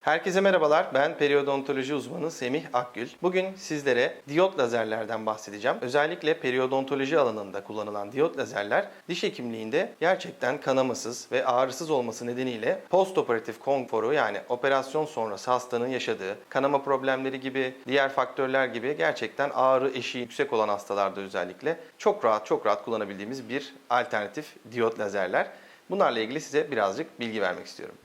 Herkese merhabalar. Ben periodontoloji uzmanı Semih Akgül. Bugün sizlere diyot lazerlerden bahsedeceğim. Özellikle periodontoloji alanında kullanılan diyot lazerler diş hekimliğinde gerçekten kanamasız ve ağrısız olması nedeniyle postoperatif konforu yani operasyon sonrası hastanın yaşadığı kanama problemleri gibi diğer faktörler gibi gerçekten ağrı eşiği yüksek olan hastalarda özellikle çok rahat çok rahat kullanabildiğimiz bir alternatif diyot lazerler. Bunlarla ilgili size birazcık bilgi vermek istiyorum.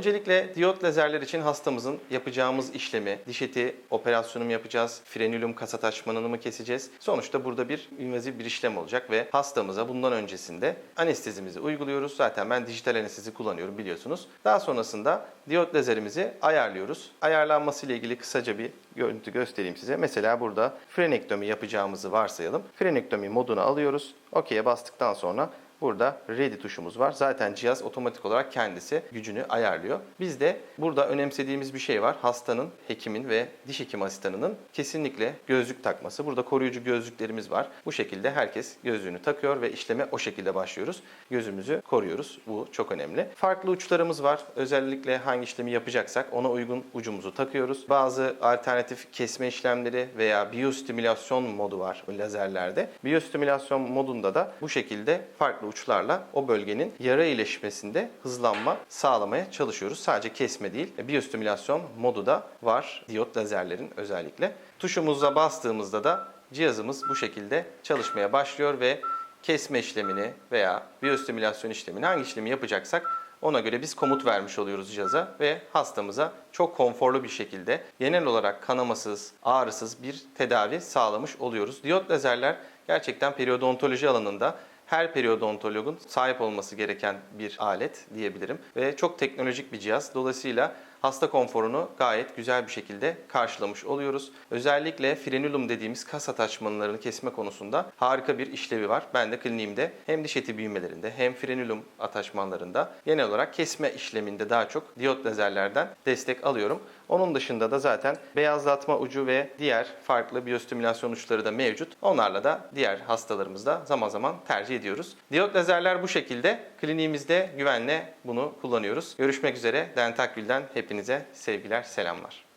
Öncelikle diyot lazerler için hastamızın yapacağımız işlemi, diş eti operasyonu mu yapacağız, frenülüm kasa taşmanını mı keseceğiz? Sonuçta burada bir invaziv bir işlem olacak ve hastamıza bundan öncesinde anestezimizi uyguluyoruz. Zaten ben dijital anestezi kullanıyorum biliyorsunuz. Daha sonrasında diyot lazerimizi ayarlıyoruz. Ayarlanması ile ilgili kısaca bir görüntü göstereyim size. Mesela burada frenektomi yapacağımızı varsayalım. Frenektomi moduna alıyoruz. OK'ye bastıktan sonra Burada ready tuşumuz var. Zaten cihaz otomatik olarak kendisi gücünü ayarlıyor. Biz de burada önemsediğimiz bir şey var. Hastanın, hekimin ve diş hekim asistanının kesinlikle gözlük takması. Burada koruyucu gözlüklerimiz var. Bu şekilde herkes gözlüğünü takıyor ve işleme o şekilde başlıyoruz. Gözümüzü koruyoruz. Bu çok önemli. Farklı uçlarımız var. Özellikle hangi işlemi yapacaksak ona uygun ucumuzu takıyoruz. Bazı alternatif kesme işlemleri veya biyostimülasyon modu var lazerlerde. Biyostimülasyon modunda da bu şekilde farklı uçlarla o bölgenin yara iyileşmesinde hızlanma sağlamaya çalışıyoruz. Sadece kesme değil, biyostimülasyon modu da var diyot lazerlerin özellikle. Tuşumuza bastığımızda da cihazımız bu şekilde çalışmaya başlıyor ve kesme işlemini veya biyostimülasyon işlemini hangi işlemi yapacaksak ona göre biz komut vermiş oluyoruz cihaza ve hastamıza çok konforlu bir şekilde genel olarak kanamasız, ağrısız bir tedavi sağlamış oluyoruz. Diyot lazerler gerçekten periodontoloji alanında her periodontologun sahip olması gereken bir alet diyebilirim. Ve çok teknolojik bir cihaz. Dolayısıyla hasta konforunu gayet güzel bir şekilde karşılamış oluyoruz. Özellikle frenulum dediğimiz kas ataçmanlarını kesme konusunda harika bir işlevi var. Ben de kliniğimde hem diş eti büyümelerinde hem frenulum ataçmanlarında genel olarak kesme işleminde daha çok diyot lazerlerden destek alıyorum. Onun dışında da zaten beyazlatma ucu ve diğer farklı biyostimülasyon uçları da mevcut. Onlarla da diğer hastalarımızda zaman zaman tercih ediyoruz. Diyot lazerler bu şekilde. Kliniğimizde güvenle bunu kullanıyoruz. Görüşmek üzere. Dentakgül'den hepinize sevgiler, selamlar.